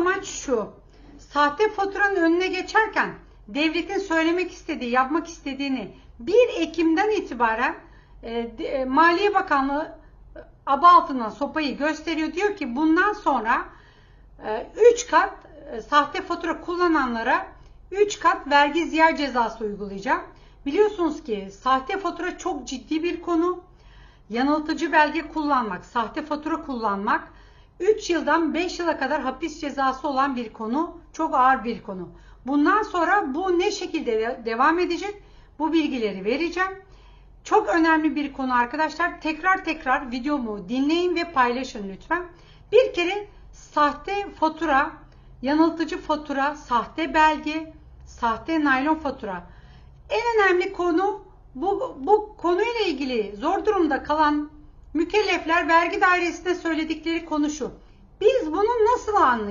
amaç şu. Sahte faturanın önüne geçerken devletin söylemek istediği, yapmak istediğini 1 Ekim'den itibaren e, e, Maliye Bakanlığı e, aba altından sopayı gösteriyor. Diyor ki bundan sonra 3 kat e, sahte fatura kullananlara 3 kat vergi ziyaret cezası uygulayacağım. Biliyorsunuz ki sahte fatura çok ciddi bir konu. Yanıltıcı belge kullanmak, sahte fatura kullanmak 3 yıldan 5 yıla kadar hapis cezası olan bir konu. Çok ağır bir konu. Bundan sonra bu ne şekilde de- devam edecek? Bu bilgileri vereceğim. Çok önemli bir konu arkadaşlar. Tekrar tekrar videomu dinleyin ve paylaşın lütfen. Bir kere sahte fatura, yanıltıcı fatura, sahte belge, sahte naylon fatura. En önemli konu bu, bu konuyla ilgili zor durumda kalan mükellefler vergi dairesinde söyledikleri konu şu. Biz bunu nasıl anlayacağız?